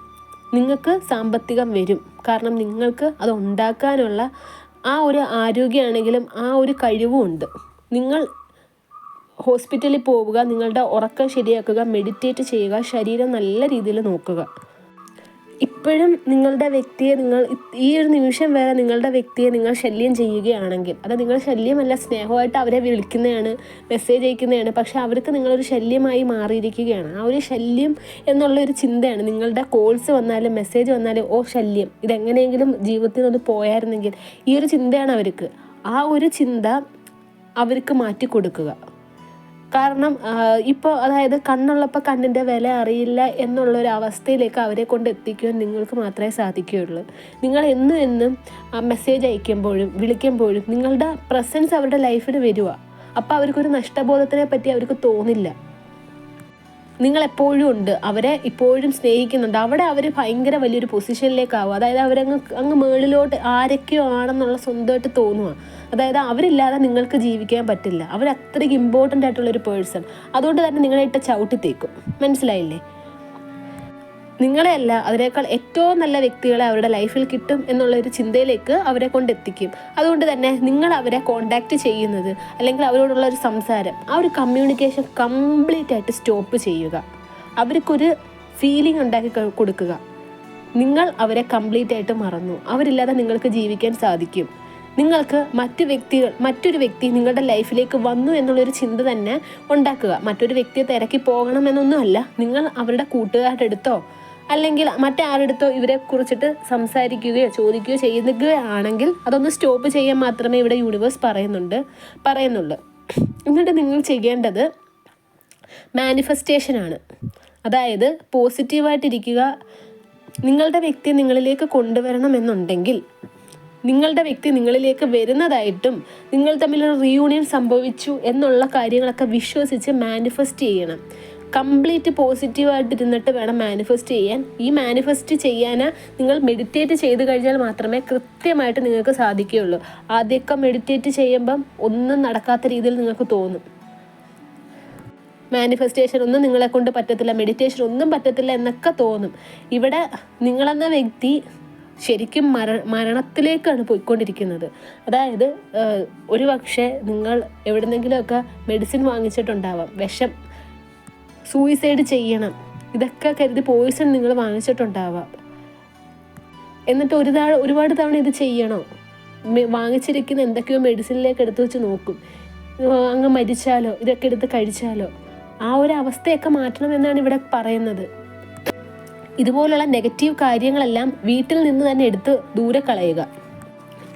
നിങ്ങൾക്ക് സാമ്പത്തികം വരും. കാരണം നിങ്ങൾക്ക് അത് ഉണ്ടാക്കാനുള്ള ആ ഒരു ആരോഗ്യമാണെങ്കിലും ആ ഒരു കഴിവും ഉണ്ട്. നിങ്ങൾ ഹോസ്പിറ്റലിൽ പോവുക നിങ്ങളുടെ ഉറക്കം ശരിയാക്കുക മെഡിറ്റേറ്റ് ചെയ്യുക ശരീരം നല്ല രീതിയിൽ നോക്കുക. ഇപ്പോഴും നിങ്ങളുടെ വ്യക്തിയെ നിങ്ങൾ ഈ ഒരു നിമിഷം വരെ നിങ്ങളുടെ വ്യക്തിയെ നിങ്ങൾ ശല്യം ചെയ്യുകയാണെങ്കിൽ അത് നിങ്ങൾ ശല്യമല്ല സ്നേഹമായിട്ട് അവരെ വിളിക്കുന്നതാണ് മെസ്സേജ് അയക്കുന്നതാണ് പക്ഷേ അവർക്ക് നിങ്ങളൊരു ശല്യമായി മാറിയിരിക്കുകയാണ്. ആ ഒരു ശല്യം എന്നുള്ളൊരു ചിന്തയാണ് നിങ്ങളുടെ കോൾസ് വന്നാലും മെസ്സേജ് വന്നാലും ഓ ശല്യം ഇതെങ്ങനെയെങ്കിലും ജീവിതത്തിൽ ഒന്ന് പോയായിരുന്നെങ്കിൽ ഈ ഒരു ചിന്തയാണ് അവർക്ക്. ആ ഒരു ചിന്ത അവർക്ക് മാറ്റി കൊടുക്കുക കാരണം ഇപ്പോൾ അതായത് കണ്ണുള്ളപ്പോൾ കണ്ണിന്റെ വില അറിയില്ല എന്നുള്ളൊരു അവസ്ഥയിലേക്ക് അവരെ കൊണ്ട് എത്തിക്കുവാൻ നിങ്ങൾക്ക് മാത്രമേ സാധിക്കുകയുള്ളൂ. നിങ്ങൾ എന്നും എന്നും മെസ്സേജ് അയക്കുമ്പോഴും വിളിക്കുമ്പോഴും നിങ്ങളുടെ പ്രസൻസ് അവരുടെ ലൈഫിൽ വരിക അപ്പോൾ അവർക്കൊരു നഷ്ടബോധത്തിനെ പറ്റി അവർക്ക് തോന്നില്ല. നിങ്ങൾ എപ്പോഴും ഉണ്ട്. അവരെ ഇപ്പോഴും സ്നേഹിക്കുന്നുണ്ട്. അവിടെ അവർ ഭയങ്കര വലിയൊരു പൊസിഷനിലേക്കാവും അതായത് അവരങ്ങ് അങ്ങ് മേളിലോട്ട് ആരൊക്കെയോ ആണെന്നുള്ള സ്വന്തമായിട്ട് തോന്നുക അതായത് അവരില്ലാതെ നിങ്ങൾക്ക് ജീവിക്കാൻ പറ്റില്ല. അവർ അത്രയ്ക്ക് ഇമ്പോർട്ടന്റ് ആയിട്ടുള്ളൊരു പേഴ്സൺ അതുകൊണ്ട് തന്നെ നിങ്ങളെ ഇട്ട ചവിട്ടി തേക്കും. മനസ്സിലായില്ലേ? നിങ്ങളെയല്ല അതിനേക്കാൾ ഏറ്റവും നല്ല വ്യക്തികളെ അവരുടെ ലൈഫിൽ കിട്ടും എന്നുള്ള ഒരു ചിന്തയിലേക്ക് അവരെ കൊണ്ടെത്തിക്കും. അതുകൊണ്ട് തന്നെ നിങ്ങൾ അവരെ കോണ്ടാക്ട് ചെയ്യുന്നത് അല്ലെങ്കിൽ അവരോടുള്ള ഒരു സംസാരം ആ ഒരു കമ്മ്യൂണിക്കേഷൻ കംപ്ലീറ്റ് ആയിട്ട് സ്റ്റോപ്പ് ചെയ്യുക. അവർക്കൊരു ഫീലിംഗ് ഉണ്ടാക്കി കൊടുക്കുക. നിങ്ങൾ അവരെ കംപ്ലീറ്റ് ആയിട്ട് മറന്നു. അവരില്ലാതെ നിങ്ങൾക്ക് ജീവിക്കാൻ സാധിക്കും. നിങ്ങൾക്ക് മറ്റു വ്യക്തികൾ മറ്റൊരു വ്യക്തി നിങ്ങളുടെ ലൈഫിലേക്ക് വന്നു എന്നുള്ളൊരു ചിന്ത തന്നെ ഉണ്ടാക്കുക. മറ്റൊരു വ്യക്തിയെ തിരക്കി പോകണമെന്നൊന്നുമല്ല നിങ്ങൾ അവരുടെ കൂട്ടുകാരുടെ അടുത്തോ അല്ലെങ്കിൽ മറ്റാരടുത്തോ ഇവരെ കുറിച്ചിട്ട് സംസാരിക്കുകയോ ചോദിക്കുകയോ ചെയ്യുകയാണെങ്കിൽ അതൊന്ന് സ്റ്റോപ്പ് ചെയ്യാൻ മാത്രമേ ഇവിടെ യൂണിവേഴ്സ് പറയുന്നുണ്ട് പറയുന്നുള്ളൂ. എന്നിട്ട് നിങ്ങൾ ചെയ്യേണ്ടത് മാനിഫെസ്റ്റേഷനാണ് അതായത് പോസിറ്റീവായിട്ടിരിക്കുക നിങ്ങളുടെ വ്യക്തി നിങ്ങളിലേക്ക് കൊണ്ടുവരണം എന്നുണ്ടെങ്കിൽ നിങ്ങളുടെ വ്യക്തി നിങ്ങളിലേക്ക് വരുന്നതായിട്ടും നിങ്ങൾ തമ്മിലൊരു റീയൂണിയൻ സംഭവിച്ചു എന്നുള്ള കാര്യങ്ങളൊക്കെ വിശ്വസിച്ച് മാനിഫെസ്റ്റ് ചെയ്യണം. കംപ്ലീറ്റ് പോസിറ്റീവായിട്ട് ഇരുന്നിട്ട് വേണം മാനിഫെസ്റ്റ് ചെയ്യാൻ. ഈ മാനിഫെസ്റ്റ് ചെയ്യാൻ നിങ്ങൾ മെഡിറ്റേറ്റ് ചെയ്ത് കഴിഞ്ഞാൽ മാത്രമേ കൃത്യമായിട്ട് നിങ്ങൾക്ക് സാധിക്കുകയുള്ളൂ. ആദ്യമൊക്കെ മെഡിറ്റേറ്റ് ചെയ്യുമ്പം ഒന്നും നടക്കാത്ത രീതിയിൽ നിങ്ങൾക്ക് തോന്നും. മാനിഫെസ്റ്റേഷൻ ഒന്നും നിങ്ങളെ കൊണ്ട് പറ്റത്തില്ല മെഡിറ്റേഷൻ ഒന്നും പറ്റത്തില്ല എന്നൊക്കെ തോന്നും. ഇവിടെ നിങ്ങളെന്ന വ്യക്തി ശരിക്കും മര മരണത്തിലേക്കാണ് പോയിക്കൊണ്ടിരിക്കുന്നത്. അതായത് ഒരു പക്ഷേ നിങ്ങൾ എവിടെന്നെങ്കിലുമൊക്കെ മെഡിസിൻ വാങ്ങിച്ചിട്ടുണ്ടാവാം. വിഷം സൂയിസൈഡ് ചെയ്യണം. ഇതൊക്കെ കരുതി പോയിസൺ നിങ്ങൾ വാങ്ങിച്ചിട്ടുണ്ടാവാം. എന്നിട്ട് ഒരു താഴെ ഒരുപാട് തവണ ഇത് ചെയ്യണോ. വാങ്ങിച്ചിരിക്കുന്ന എന്തൊക്കെയോ മെഡിസിനിലേക്ക് എടുത്തു വെച്ച് നോക്കും. അങ്ങ് മരിച്ചാലോ? ഇതൊക്കെ എടുത്ത് കഴിച്ചാലോ? ആ ഒരു അവസ്ഥയൊക്കെ മാറ്റണം എന്നാണ് ഇവിടെ പറയുന്നത്. ഇതുപോലുള്ള നെഗറ്റീവ് കാര്യങ്ങളെല്ലാം വീട്ടിൽ നിന്ന് തന്നെ എടുത്ത് ദൂരെ കളയുക.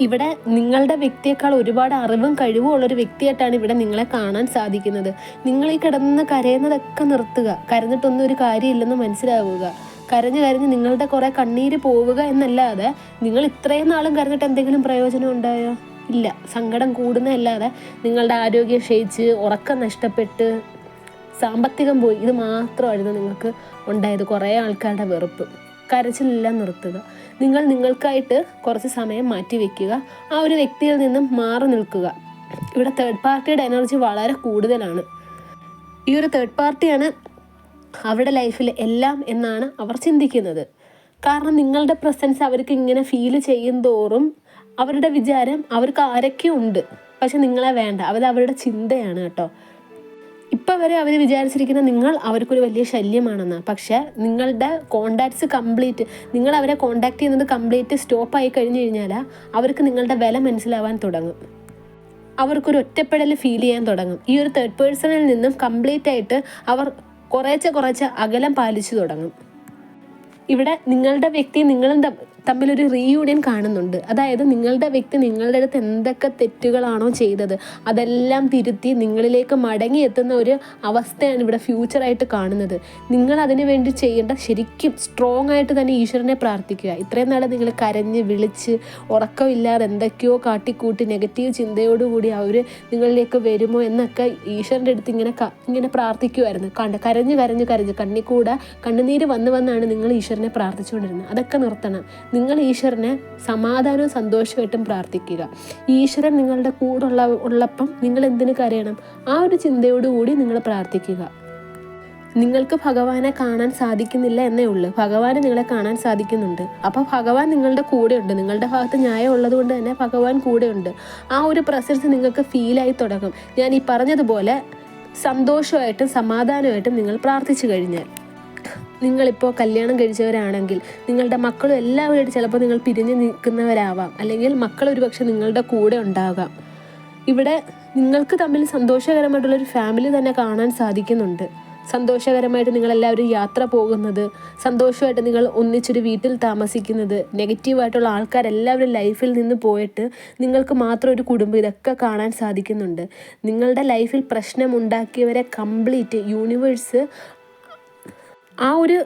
ഇവിടെ നിങ്ങളുടെ വ്യക്തിയേക്കാൾ ഒരുപാട് അറിവും കഴിവും ഉള്ളൊരു വ്യക്തിയായിട്ടാണ് ഇവിടെ നിങ്ങളെ കാണാൻ സാധിക്കുന്നത്. നിങ്ങൾ ഈ കിടന്ന് കരയുന്നതൊക്കെ നിർത്തുക. കരഞ്ഞിട്ടൊന്നും ഒരു കാര്യമില്ലെന്ന് മനസ്സിലാവുക. കരഞ്ഞു കരഞ്ഞ് നിങ്ങളുടെ കുറേ കണ്ണീര് പോവുക എന്നല്ലാതെ നിങ്ങൾ ഇത്രയും നാളും കരഞ്ഞിട്ട് എന്തെങ്കിലും പ്രയോജനം ഉണ്ടായോ? ഇല്ല. സങ്കടം കൂടുന്നതല്ലാതെ നിങ്ങളുടെ ആരോഗ്യം ക്ഷയിച്ച് ഉറക്കം നഷ്ടപ്പെട്ട് സാമ്പത്തികം പോയി. ഇത് മാത്രമായിരുന്നു നിങ്ങൾക്ക് ഉണ്ടായത്. കുറേ ആൾക്കാരുടെ വെറുപ്പ്. കരച്ചിലെല്ലാം നിർത്തുക. നിങ്ങൾ നിങ്ങൾക്കായിട്ട് കുറച്ച് സമയം മാറ്റി വെക്കുക. ആ ഒരു വ്യക്തിയിൽ നിന്നും മാറി നിൽക്കുക. ഇവിടെ തേർഡ് പാർട്ടിയുടെ എനർജി വളരെ കൂടുതലാണ്. ഈ ഒരു തേർഡ് പാർട്ടിയാണ് അവരുടെ ലൈഫിൽ എല്ലാം എന്നാണ് അവർ ചിന്തിക്കുന്നത്. കാരണം നിങ്ങളുടെ പ്രസൻസ് അവർക്ക് ഇങ്ങനെ ഫീൽ ചെയ്യും തോറും അവരുടെ വിചാരം അവർക്ക് ആരൊക്കെ ഉണ്ട്. പക്ഷെ നിങ്ങളെ വേണ്ട. അത് അവരുടെ ചിന്തയാണ് കേട്ടോ. ഇപ്പം വരെ അവർ വിചാരിച്ചിരിക്കുന്ന നിങ്ങൾ അവർക്കൊരു വലിയ ശല്യമാണെന്ന്. പക്ഷെ നിങ്ങളുടെ കോണ്ടാക്ട്സ് കംപ്ലീറ്റ് നിങ്ങൾ അവരെ കോണ്ടാക്ട് ചെയ്യുന്നത് കംപ്ലീറ്റ് സ്റ്റോപ്പ് ആയി കഴിഞ്ഞു കഴിഞ്ഞാൽ അവർക്ക് നിങ്ങളുടെ വില മനസ്സിലാവാൻ തുടങ്ങും. അവർക്കൊരു ഒറ്റപ്പെടൽ ഫീൽ ചെയ്യാൻ തുടങ്ങും. ഈ ഒരു തേർഡ് പേഴ്സണിൽ നിന്നും കംപ്ലീറ്റ് ആയിട്ട് അവർ കുറേശ്ശെ കുറേശ്ശെ അകലം പാലിച്ചു തുടങ്ങും. ഇവിടെ നിങ്ങളുടെ വ്യക്തി നിങ്ങളും തമ്മിലൊരു റീയൂണിയൻ കാണുന്നുണ്ട്. അതായത് നിങ്ങളുടെ വ്യക്തി നിങ്ങളുടെ അടുത്ത് എന്തൊക്കെ തെറ്റുകളാണോ ചെയ്തത് അതെല്ലാം തിരുത്തി നിങ്ങളിലേക്ക് മടങ്ങി എത്തുന്ന ഒരു അവസ്ഥയാണ് ഇവിടെ ഫ്യൂച്ചറായിട്ട് കാണുന്നത്. നിങ്ങൾ അതിനു വേണ്ടി ചെയ്യേണ്ട ശരിക്കും സ്ട്രോങ് ആയിട്ട് തന്നെ ഈശ്വരനെ പ്രാർത്ഥിക്കുക. ഇത്രയും നാളെ നിങ്ങൾ കരഞ്ഞ് വിളിച്ച് ഉറക്കമില്ലാതെ എന്തൊക്കെയോ കാട്ടിക്കൂട്ടി നെഗറ്റീവ് ചിന്തയോടുകൂടി അവർ നിങ്ങളിലേക്ക് വരുമോ എന്നൊക്കെ ഈശ്വരന്റെ അടുത്ത് ഇങ്ങനെ ഇങ്ങനെ പ്രാർത്ഥിക്കുമായിരുന്നു കണ്ട് കരഞ്ഞ് കരഞ്ഞ് കരഞ്ഞ് കണ്ണിക്കൂടെ കണ്ണുനീര് വന്ന് വന്നാണ് നിങ്ങൾ ഈശ്വരനെ പ്രാർത്ഥിച്ചുകൊണ്ടിരുന്നത്. അതൊക്കെ നിർത്തണം. നിങ്ങൾ ഈശ്വരനെ സമാധാനവും സന്തോഷമായിട്ടും പ്രാർത്ഥിക്കുക. ഈശ്വരൻ നിങ്ങളുടെ കൂടെ ഉള്ള ഉള്ളപ്പം നിങ്ങൾ എന്തിനു കരയണം? ആ ഒരു ചിന്തയോടുകൂടി നിങ്ങൾ പ്രാർത്ഥിക്കുക. നിങ്ങൾക്ക് ഭഗവാനെ കാണാൻ സാധിക്കുന്നില്ല എന്നേ ഉള്ളൂ. ഭഗവാന് നിങ്ങളെ കാണാൻ സാധിക്കുന്നുണ്ട്. അപ്പോൾ ഭഗവാൻ നിങ്ങളുടെ കൂടെയുണ്ട്. നിങ്ങളുടെ ഭാഗത്ത് ന്യായം ഉള്ളതുകൊണ്ട് തന്നെ ഭഗവാൻ കൂടെയുണ്ട്. ആ ഒരു പ്രസൻസ് നിങ്ങൾക്ക് ഫീലായി തുടങ്ങും. ഞാൻ ഈ പറഞ്ഞതുപോലെ സന്തോഷമായിട്ടും സമാധാനമായിട്ടും നിങ്ങൾ പ്രാർത്ഥിച്ചു കഴിഞ്ഞാൽ. നിങ്ങളിപ്പോൾ കല്യാണം കഴിച്ചവരാണെങ്കിൽ നിങ്ങളുടെ മക്കളും എല്ലാവരുമായിട്ട് ചിലപ്പോൾ നിങ്ങൾ പിരിഞ്ഞ് നിൽക്കുന്നവരാവാം. അല്ലെങ്കിൽ മക്കൾ ഒരുപക്ഷെ നിങ്ങളുടെ കൂടെ ഉണ്ടാകാം. ഇവിടെ നിങ്ങൾക്ക് തമ്മിൽ സന്തോഷകരമായിട്ടുള്ളൊരു ഫാമിലി തന്നെ കാണാൻ സാധിക്കുന്നുണ്ട്. സന്തോഷകരമായിട്ട് നിങ്ങളെല്ലാവരും യാത്ര പോകുന്നത് സന്തോഷമായിട്ട് നിങ്ങൾ ഒന്നിച്ചൊരു വീട്ടിൽ താമസിക്കുന്നത് നെഗറ്റീവായിട്ടുള്ള ആൾക്കാരെല്ലാവരും ലൈഫിൽ നിന്ന് പോയിട്ട് നിങ്ങൾക്ക് മാത്രം ഒരു കുടുംബം ഇതൊക്കെ കാണാൻ സാധിക്കുന്നുണ്ട്. നിങ്ങളുടെ ലൈഫിൽ പ്രശ്നമുണ്ടാക്കിയവരെ കംപ്ലീറ്റ് യൂണിവേഴ്സ് ആ ഒരു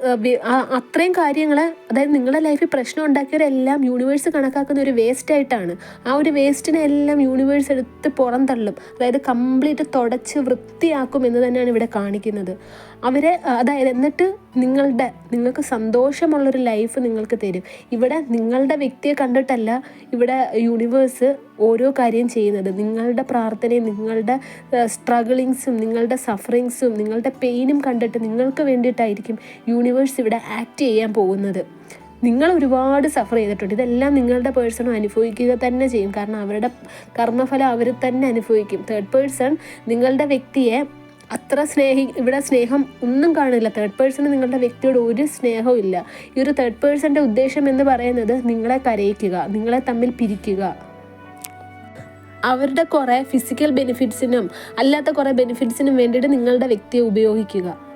അത്രയും കാര്യങ്ങൾ അതായത് നിങ്ങളുടെ ലൈഫിൽ പ്രശ്നം ഉണ്ടാക്കിയവരെല്ലാം യൂണിവേഴ്സ് കണക്കാക്കുന്ന ഒരു വേസ്റ്റ് ആയിട്ടാണ്. ആ ഒരു വേസ്റ്റിനെ എല്ലാം യൂണിവേഴ്സ് എടുത്ത് പുറന്തള്ളും അതായത് കംപ്ലീറ്റ് തുടച്ച് വൃത്തിയാക്കും എന്ന് തന്നെയാണ് ഇവിടെ കാണിക്കുന്നത്. അവരെ അതായത് എന്നിട്ട് നിങ്ങളുടെ നിങ്ങൾക്ക് സന്തോഷമുള്ളൊരു ലൈഫ് നിങ്ങൾക്ക് തരും. ഇവിടെ നിങ്ങളുടെ വ്യക്തിയെ കണ്ടിട്ടല്ല ഇവിടെ യൂണിവേഴ്സ് ഓരോ കാര്യം ചെയ്യുന്നത്. നിങ്ങളുടെ പ്രാർത്ഥനയും നിങ്ങളുടെ സ്ട്രഗിളിങ്സും നിങ്ങളുടെ സഫറിങ്സും നിങ്ങളുടെ പെയിനും കണ്ടിട്ട് നിങ്ങൾക്ക് വേണ്ടിയിട്ടായിരിക്കും യൂണിവേഴ്സ് ഇവിടെ ആക്ട് ചെയ്യാൻ പോകുന്നത്. നിങ്ങൾ ഒരുപാട് സഫർ ചെയ്തിട്ടുണ്ട്. ഇതെല്ലാം നിങ്ങളുടെ പേഴ്സണും അനുഭവിക്കുക തന്നെ ചെയ്യും. കാരണം അവരുടെ കർമ്മഫലം അവർ തന്നെ അനുഭവിക്കും. തേർഡ് പേഴ്സൺ നിങ്ങളുടെ വ്യക്തിയെ അത്ര സ്നേഹി ഇവിടെ സ്നേഹം ഒന്നും കാണില്ല. തേർഡ് പേഴ്സണ് നിങ്ങളുടെ വ്യക്തിയോട് ഒരു സ്നേഹവും ഇല്ല. ഈ ഒരു തേർഡ് പേഴ്സന്റെ ഉദ്ദേശം എന്ന് പറയുന്നത് നിങ്ങളെ കരയിക്കുക നിങ്ങളെ തമ്മിൽ പിരിക്കുക. അവരുടെ കുറേ ഫിസിക്കൽ ബെനിഫിറ്റ്സിനും അല്ലാത്ത കുറേ ബെനിഫിറ്റ്സിനും വേണ്ടിയിട്ട് നിങ്ങളുടെ വ്യക്തിയെ ഉപയോഗിക്കുക.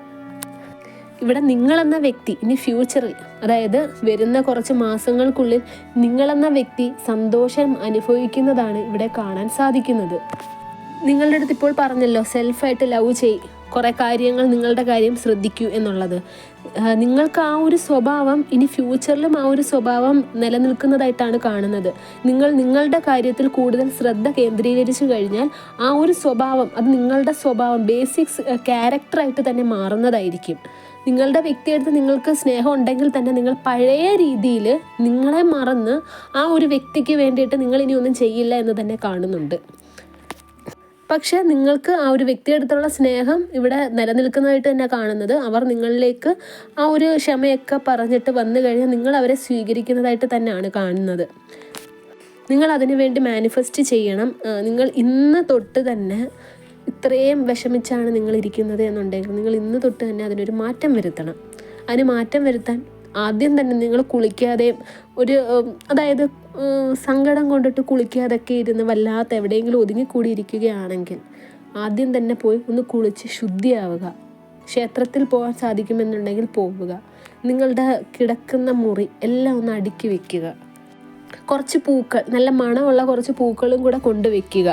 ഇവിടെ നിങ്ങളെന്ന വ്യക്തി ഇനി ഫ്യൂച്ചറിൽ അതായത് വരുന്ന കുറച്ച് മാസങ്ങൾക്കുള്ളിൽ നിങ്ങളെന്ന വ്യക്തി സന്തോഷം അനുഭവിക്കുന്നതാണ് ഇവിടെ കാണാൻ സാധിക്കുന്നത്. നിങ്ങളുടെ അടുത്ത് ഇപ്പോൾ പറഞ്ഞല്ലോ സെൽഫായിട്ട് ലവ് ചെയ്. കുറേ കാര്യങ്ങൾ നിങ്ങളുടെ കാര്യം ശ്രദ്ധിക്കൂ എന്നുള്ളത്. നിങ്ങൾക്ക് ആ ഒരു സ്വഭാവം ഇനി ഫ്യൂച്ചറിലും ആ ഒരു സ്വഭാവം നിലനിൽക്കുന്നതായിട്ടാണ് കാണുന്നത്. നിങ്ങൾ നിങ്ങളുടെ കാര്യത്തിൽ കൂടുതൽ ശ്രദ്ധ കേന്ദ്രീകരിച്ചു കഴിഞ്ഞാൽ ആ ഒരു സ്വഭാവം അത് നിങ്ങളുടെ സ്വഭാവം ബേസിക്സ് ക്യാരക്ടറായിട്ട് തന്നെ മാറുന്നതായിരിക്കും. നിങ്ങളുടെ വ്യക്തിയെടുത്ത് നിങ്ങൾക്ക് സ്നേഹം ഉണ്ടെങ്കിൽ തന്നെ നിങ്ങൾ പഴയ രീതിയിൽ നിങ്ങളെ മറന്ന് ആ ഒരു വ്യക്തിക്ക് വേണ്ടിയിട്ട് നിങ്ങൾ ഇനി ഒന്നും ചെയ്യില്ല എന്ന് തന്നെ കാണുന്നുണ്ട്. പക്ഷേ നിങ്ങൾക്ക് ആ ഒരു വ്യക്തിയെടുത്തുള്ള സ്നേഹം ഇവിടെ നിലനിൽക്കുന്നതായിട്ട് തന്നെ കാണുന്നത്. അവർ നിങ്ങളിലേക്ക് ആ ഒരു ക്ഷമയൊക്കെ പറഞ്ഞിട്ട് വന്നു കഴിഞ്ഞാൽ നിങ്ങൾ അവരെ സ്വീകരിക്കുന്നതായിട്ട് തന്നെയാണ് കാണുന്നത്. നിങ്ങൾ അതിനു വേണ്ടി മാനിഫെസ്റ്റ് ചെയ്യണം. നിങ്ങൾ ഇന്ന് തൊട്ട് തന്നെ ഇത്രയും വിഷമിച്ചാണ് നിങ്ങൾ ഇരിക്കുന്നത് എന്നുണ്ടെങ്കിൽ നിങ്ങൾ ഇന്ന് തൊട്ട് തന്നെ അതിനൊരു മാറ്റം വരുത്തണം. അതിന് മാറ്റം വരുത്താൻ ആദ്യം തന്നെ നിങ്ങൾ കുളിക്കാതെയും ഒരു അതായത് സങ്കടം കൊണ്ടിട്ട് കുളിക്കാതൊക്കെ ഇരുന്ന് വല്ലാത്ത എവിടെയെങ്കിലും ഒതുങ്ങിക്കൂടിയിരിക്കുകയാണെങ്കിൽ ആദ്യം തന്നെ പോയി ഒന്ന് കുളിച്ച് ശുദ്ധിയാവുക. ക്ഷേത്രത്തിൽ പോകാൻ സാധിക്കുമെന്നുണ്ടെങ്കിൽ പോവുക. നിങ്ങളുടെ കിടക്കുന്ന മുറി എല്ലാം ഒന്ന് അടുക്കി വെക്കുക. കുറച്ച് പൂക്കൾ നല്ല മണമുള്ള കുറച്ച് പൂക്കളും കൂടെ കൊണ്ടുവെക്കുക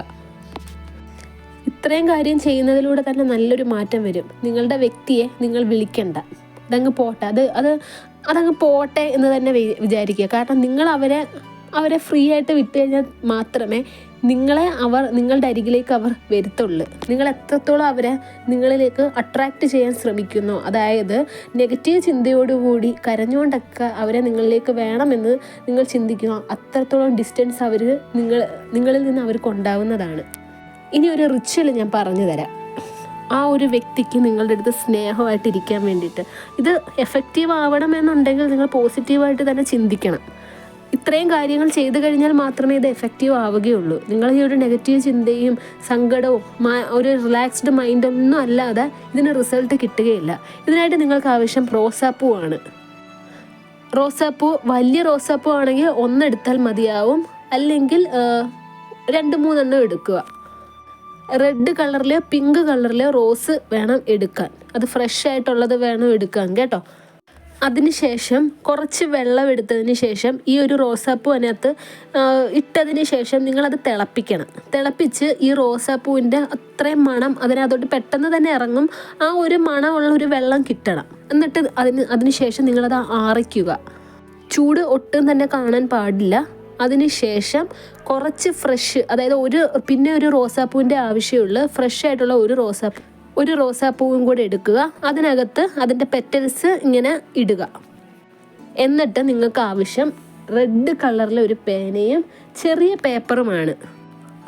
ഇത്രയും കാര്യം ചെയ്യുന്നതിലൂടെ തന്നെ നല്ലൊരു മാറ്റം വരും. നിങ്ങളുടെ വ്യക്തിയെ നിങ്ങൾ വിളിക്കണ്ട. അതങ്ങ് പോട്ടെ. അത് അത് അതങ്ങ് പോട്ടെ എന്ന് തന്നെ വിചാരിക്കുക. കാരണം നിങ്ങൾ അവരെ അവരെ ഫ്രീ ആയിട്ട് വിട്ട് കഴിഞ്ഞാൽ മാത്രമേ നിങ്ങളെ അവർ നിങ്ങളുടെ അരികിലേക്ക് അവർ വരുത്തുള്ളൂ. നിങ്ങൾ എത്രത്തോളം അവരെ നിങ്ങളിലേക്ക് അട്രാക്റ്റ് ചെയ്യാൻ ശ്രമിക്കുന്നു. അതായത് നെഗറ്റീവ് ചിന്തയോടുകൂടി കരഞ്ഞുകൊണ്ടൊക്കെ അവരെ നിങ്ങളിലേക്ക് വേണമെന്ന് നിങ്ങൾ ചിന്തിക്കുന്നു അത്രത്തോളം ഡിസ്റ്റൻസ് അവർ നിങ്ങൾ നിങ്ങളിൽ നിന്ന് അവർക്ക് ഉണ്ടാവുന്നതാണ്. ഇനി ഒരു റിച്വൽ ഞാൻ പറഞ്ഞു തരാം ആ ഒരു വ്യക്തിക്ക് നിങ്ങളുടെ അടുത്ത് സ്നേഹമായിട്ട് ഇരിക്കാൻ വേണ്ടിയിട്ട്. ഇത് എഫക്റ്റീവ് ആവണമെന്നുണ്ടെങ്കിൽ നിങ്ങൾ പോസിറ്റീവായിട്ട് തന്നെ ചിന്തിക്കണം. ഇത്രയും കാര്യങ്ങൾ ചെയ്തു കഴിഞ്ഞാൽ മാത്രമേ ഇത് എഫക്റ്റീവ് ആവുകയുള്ളൂ. നിങ്ങൾ ഈ ഒരു നെഗറ്റീവ് ചിന്തയും സങ്കടവും ഒരു റിലാക്സ്ഡ് മൈൻഡൊന്നും അല്ലാതെ ഇതിന് റിസൾട്ട് കിട്ടുകയില്ല. ഇതിനായിട്ട് നിങ്ങൾക്ക് ആവശ്യം റോസാപ്പൂ ആണ്. റോസാപ്പൂ വലിയ റോസാപ്പൂ ആണെങ്കിൽ ഒന്നെടുത്താൽ മതിയാവും. അല്ലെങ്കിൽ രണ്ട് മൂന്നെണ്ണം എടുക്കുക. റെഡ് കളറിൽ പിങ്ക് കളറിൽ റോസ് വേണം എടുക്കാൻ. അത് ഫ്രഷ് ആയിട്ടുള്ളത് വേണം എടുക്കാൻ കേട്ടോ. അതിനുശേഷം കുറച്ച് വെള്ളം എടുത്തതിന് ശേഷം ഈ ഒരു റോസാപ്പൂ അതിനകത്ത് ഇട്ടതിന് ശേഷം നിങ്ങളത് തിളപ്പിക്കണം. തിളപ്പിച്ച് ഈ റോസാപ്പൂവിന്റെ അത്രയും മണം അതിനകത്തോട്ട് പെട്ടെന്ന് തന്നെ ഇറങ്ങും. ആ ഒരു മണമുള്ള ഒരു വെള്ളം കിട്ടണം. എന്നിട്ട് അതിന് അതിന് ശേഷം നിങ്ങളത് ആറിക്കുക. ചൂട് ഒട്ടും തന്നെ കാണാൻ പാടില്ല. അതിനുശേഷം കുറച്ച് ഫ്രഷ് അതായത് ഒരു പിന്നെ ഒരു റോസാപ്പൂവിന്റെ ആവശ്യമുള്ള ഫ്രഷ് ആയിട്ടുള്ള ഒരു റോസാപ്പൂ ഒരു റോസാപ്പൂവും കൂടെ എടുക്കുക. അതിനകത്ത് അതിന്റെ പെറ്റൽസ് ഇങ്ങനെ ഇടുക. എന്നിട്ട് നിങ്ങൾക്ക് ആവശ്യം റെഡ് കളറിലെ ഒരു പേനയും ചെറിയ പേപ്പറുമാണ്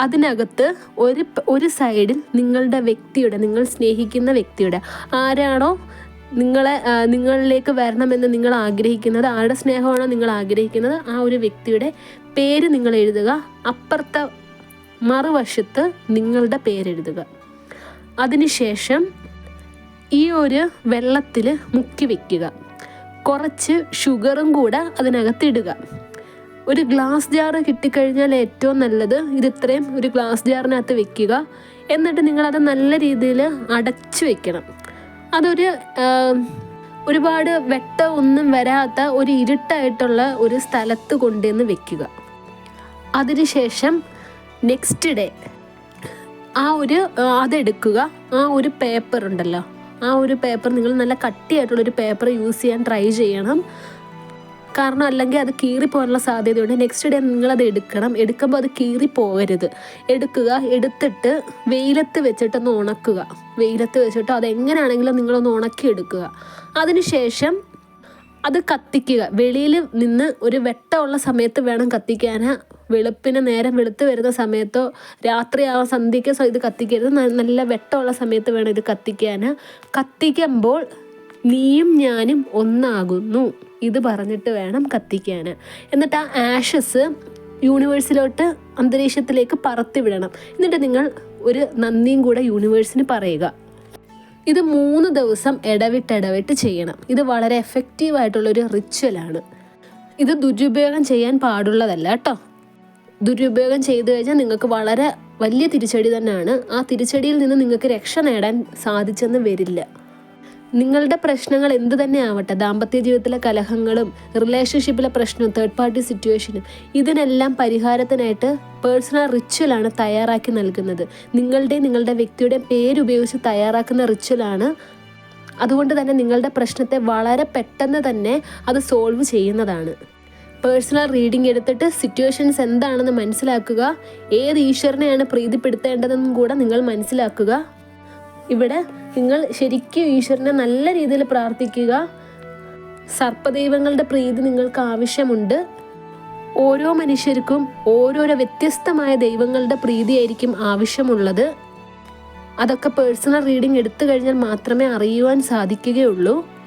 അതിനകത്ത് ഒരു ഒരു സൈഡിൽ നിങ്ങളുടെ വ്യക്തിയുടെ നിങ്ങൾ സ്നേഹിക്കുന്ന വ്യക്തിയുടെ ആരാണോ നിങ്ങളെ നിങ്ങളിലേക്ക് വരണമെന്ന് നിങ്ങൾ ആഗ്രഹിക്കുന്നത് ആരുടെ സ്നേഹമാണോ നിങ്ങൾ ആഗ്രഹിക്കുന്നത് ആ ഒരു വ്യക്തിയുടെ പേര് നിങ്ങൾ എഴുതുക. അപ്പുറത്തെ മറുവശത്ത് നിങ്ങളുടെ പേരെഴുതുക അതിനുശേഷം ഈ ഒരു വെള്ളത്തിൽ മുക്കി വെക്കുക. കുറച്ച് ഷുഗറും കൂടെ അതിനകത്ത് ഇടുക. ഒരു ഗ്ലാസ് ജാറ് കിട്ടിക്കഴിഞ്ഞാൽ ഏറ്റവും നല്ലത് ഇത് ഇത്രയും ഒരു ഗ്ലാസ് ജാറിനകത്ത് വെക്കുക. എന്നിട്ട് നിങ്ങളത് നല്ല രീതിയിൽ അടച്ചു വെക്കണം. അതൊരു ഒരുപാട് വെട്ടം ഒന്നും വരാത്ത ഒരു ഇരുട്ടായിട്ടുള്ള ഒരു സ്ഥലത്ത് കൊണ്ടുവന്ന് വെക്കുക. അതിനുശേഷം നെക്സ്റ്റ് ഡേ ആ ഒരു അതെടുക്കുക. ആ ഒരു പേപ്പർ ഉണ്ടല്ലോ. ആ ഒരു പേപ്പർ നിങ്ങൾ നല്ല കട്ടിയായിട്ടുള്ളൊരു പേപ്പർ യൂസ് ചെയ്യാൻ ട്രൈ ചെയ്യണം. കാരണം അല്ലെങ്കിൽ അത് കീറിപ്പോകാനുള്ള സാധ്യതയുണ്ട്. നെക്സ്റ്റ് ഡേ നിങ്ങൾ അത് എടുക്കണം. എടുക്കുമ്പോൾ അത് കീറിപ്പോകരുത്. എടുക്കുക എടുത്തിട്ട് വെയിലത്ത് വെച്ചിട്ടൊന്ന് ഉണക്കുക. വെയിലത്ത് വെച്ചിട്ട് അതെങ്ങനെയാണെങ്കിലും നിങ്ങളൊന്ന് ഉണക്കി എടുക്കുക. അതിനുശേഷം അത് കത്തിക്കുക. വെളിയിൽ നിന്ന് ഒരു വെട്ടമുള്ള സമയത്ത് വേണം കത്തിക്കാൻ. വെളുപ്പിന് നേരം വെളുത്ത് വരുന്ന സമയത്തോ രാത്രി ആ സന്ധ്യയ്ക്ക് ഇത് കത്തിക്കരുത്. നല്ല വെട്ടമുള്ള സമയത്ത് വേണം ഇത് കത്തിക്കാൻ. കത്തിക്കുമ്പോൾ നീയും ഞാനും ഒന്നാകുന്നു. ഇത് പറഞ്ഞിട്ട് വേണം കത്തിക്കാൻ എന്നിട്ട് ആ ആഷസ് യൂണിവേഴ്സിലോട്ട് അന്തരീക്ഷത്തിലേക്ക് പറത്തി വിടണം. എന്നിട്ട് നിങ്ങൾ ഒരു നന്ദിയും കൂടെ യൂണിവേഴ്സിന് പറയുക. ഇത് മൂന്ന് ദിവസം ഇടവിട്ട് ഇടവിട്ട് ചെയ്യണം. ഇത് വളരെ എഫക്റ്റീവ് ആയിട്ടുള്ളൊരു റിച്വലാണ് ഇത് ദുരുപയോഗം ചെയ്യാൻ പാടുള്ളതല്ല കേട്ടോ. ദുരുപയോഗം ചെയ്തു കഴിഞ്ഞാൽ നിങ്ങൾക്ക് വളരെ വലിയ തിരിച്ചടി തന്നെയാണ്. ആ തിരിച്ചടിയിൽ നിന്ന് നിങ്ങൾക്ക് രക്ഷ നേടാൻ സാധിച്ചെന്ന് വരില്ല. നിങ്ങളുടെ പ്രശ്നങ്ങൾ എന്ത് തന്നെ ആവട്ടെ ദാമ്പത്യ ജീവിതത്തിലെ കലഹങ്ങളും റിലേഷൻഷിപ്പിലെ പ്രശ്നവും തേർഡ് പാർട്ടി സിറ്റുവേഷനും ഇതിനെല്ലാം പരിഹാരത്തിനായിട്ട് പേഴ്സണൽ റിച്വലാണ് തയ്യാറാക്കി നൽകുന്നത്. നിങ്ങളുടെയും നിങ്ങളുടെ വ്യക്തിയുടെ പേരുപയോഗിച്ച് തയ്യാറാക്കുന്ന റിച്വലാണ് അതുകൊണ്ട് തന്നെ നിങ്ങളുടെ പ്രശ്നത്തെ വളരെ പെട്ടെന്ന് തന്നെ അത് സോൾവ് ചെയ്യുന്നതാണ്. പേഴ്സണൽ റീഡിംഗ് എടുത്തിട്ട് സിറ്റുവേഷൻസ് എന്താണെന്ന് മനസ്സിലാക്കുക ഏത് ഈശ്വരനെയാണ് പ്രീതിപ്പെടുത്തേണ്ടതെന്നും കൂടെ നിങ്ങൾ മനസ്സിലാക്കുക. ഇവിടെ നിങ്ങൾ ശരിക്കും ഈശ്വരനെ നല്ല രീതിയിൽ പ്രാർത്ഥിക്കുക. സർപ്പദൈവങ്ങളുടെ പ്രീതി നിങ്ങൾക്ക് ആവശ്യമുണ്ട്. ഓരോ മനുഷ്യർക്കും ഓരോരോ വ്യത്യസ്തമായ ദൈവങ്ങളുടെ പ്രീതിയായിരിക്കും ആവശ്യമുള്ളത്. അതൊക്കെ പേഴ്സണൽ റീഡിംഗ് എടുത്തു കഴിഞ്ഞാൽ മാത്രമേ അറിയുവാൻ സാധിക്കുകയുള്ളൂ.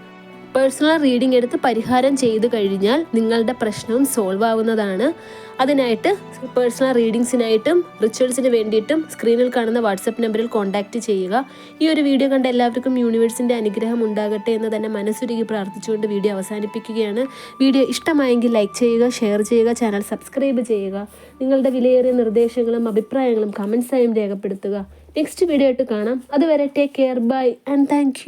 പേഴ്സണൽ റീഡിംഗ് എടുത്ത് പരിഹാരം ചെയ്തു കഴിഞ്ഞാൽ നിങ്ങളുടെ പ്രശ്നവും സോൾവ് ആവുന്നതാണ്. അതിനായിട്ട് പേഴ്സണൽ റീഡിങ്സിനായിട്ടും റിച്വൽസിന് വേണ്ടിയിട്ടും സ്ക്രീനിൽ കാണുന്ന വാട്സപ്പ് നമ്പറിൽ കോൺടാക്റ്റ് ചെയ്യുക. ഈ ഒരു വീഡിയോ കണ്ട എല്ലാവർക്കും യൂണിവേഴ്സിന്റെ അനുഗ്രഹം ഉണ്ടാകട്ടെ എന്ന് തന്നെ മനസ്സുരുകി പ്രാർത്ഥിച്ചുകൊണ്ട് വീഡിയോ അവസാനിപ്പിക്കുകയാണ്. വീഡിയോ ഇഷ്ടമായെങ്കിൽ ലൈക്ക് ചെയ്യുക ഷെയർ ചെയ്യുക ചാനൽ സബ്സ്ക്രൈബ് ചെയ്യുക. നിങ്ങളുടെ വിലയേറിയ നിർദ്ദേശങ്ങളും അഭിപ്രായങ്ങളും കമൻസായും രേഖപ്പെടുത്തുക. നെക്സ്റ്റ് വീഡിയോ ആയിട്ട് കാണാം. അതുവരെ take care bye and thank